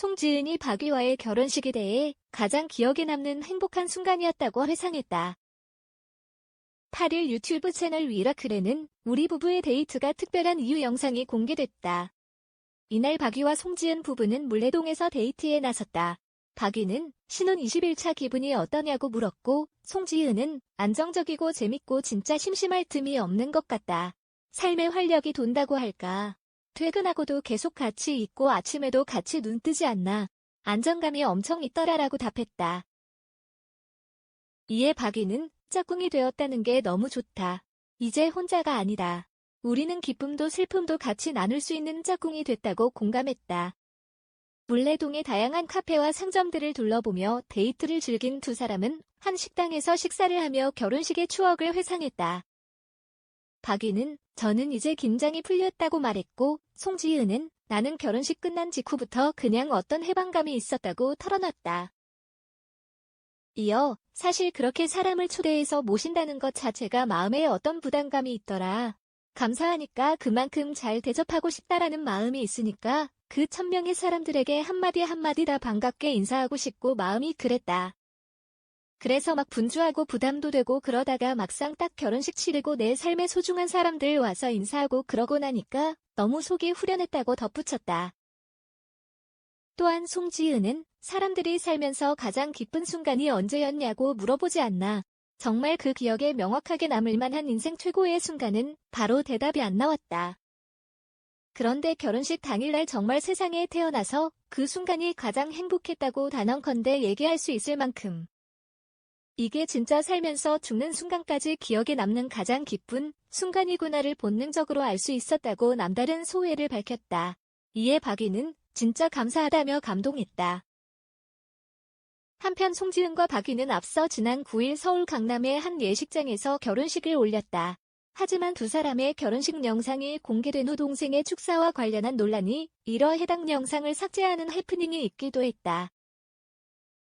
송지은이 박위와의 결혼식에 대해 가장 기억에 남는 행복한 순간이었다고 회상했다. 8일 유튜브 채널 위라클에는 우리 부부의 데이트가 특별한 이유 영상이 공개됐다. 이날 박위와 송지은 부부는 물레동에서 데이트에 나섰다. 박위는 신혼 20일차 기분이 어떠냐고 물었고 송지은은 안정적이고 재밌고 진짜 심심할 틈이 없는 것 같다. 삶의 활력이 돈다고 할까. 퇴근하고도 계속 같이 있고 아침에도 같이 눈 뜨지 않나. 안정감이 엄청 있더라라고 답했다. 이에 박위는 짝꿍이 되었다는 게 너무 좋다. 이제 혼자가 아니다. 우리는 기쁨도 슬픔도 같이 나눌 수 있는 짝꿍이 됐다고 공감했다. 물레동의 다양한 카페와 상점들을 둘러보며 데이트를 즐긴 두 사람은 한 식당에서 식사를 하며 결혼식의 추억을 회상했다. 박위는 저는 이제 긴장이 풀렸다고 말했고 송지은은 나는 결혼식 끝난 직후부터 그냥 어떤 해방감이 있었다고 털어놨다. 이어 사실 그렇게 사람을 초대해서 모신다는 것 자체가 마음에 어떤 부담감이 있더라. 감사하니까 그만큼 잘 대접하고 싶다라는 마음이 있으니까 그 천명의 사람들에게 한마디 한마디 다 반갑게 인사하고 싶고 마음이 그랬다. 그래서 막 분주하고 부담도 되고 그러다가 막상 딱 결혼식 치르고 내 삶의 소중한 사람들 와서 인사하고 그러고 나니까 너무 속이 후련했다고 덧붙였다. 또한 송지은은 사람들이 살면서 가장 기쁜 순간이 언제였냐고 물어보지 않나. 정말 그 기억에 명확하게 남을 만한 인생 최고의 순간은 바로 대답이 안 나왔다. 그런데 결혼식 당일날 정말 세상에 태어나서 그 순간이 가장 행복했다고 단언컨대 얘기할 수 있을 만큼. 이게 진짜 살면서 죽는 순간까지 기억에 남는 가장 기쁜 순간이구나를 본능적으로 알 수 있었다고 남다른 소회를 밝혔다. 이에 박위는 진짜 감사하다며 감동했다. 한편 송지은과 박위는 앞서 지난 9일 서울 강남의 한 예식장에서 결혼식을 올렸다. 하지만 두 사람의 결혼식 영상이 공개된 후 동생의 축사와 관련한 논란이 일어 해당 영상을 삭제하는 해프닝이 있기도 했다.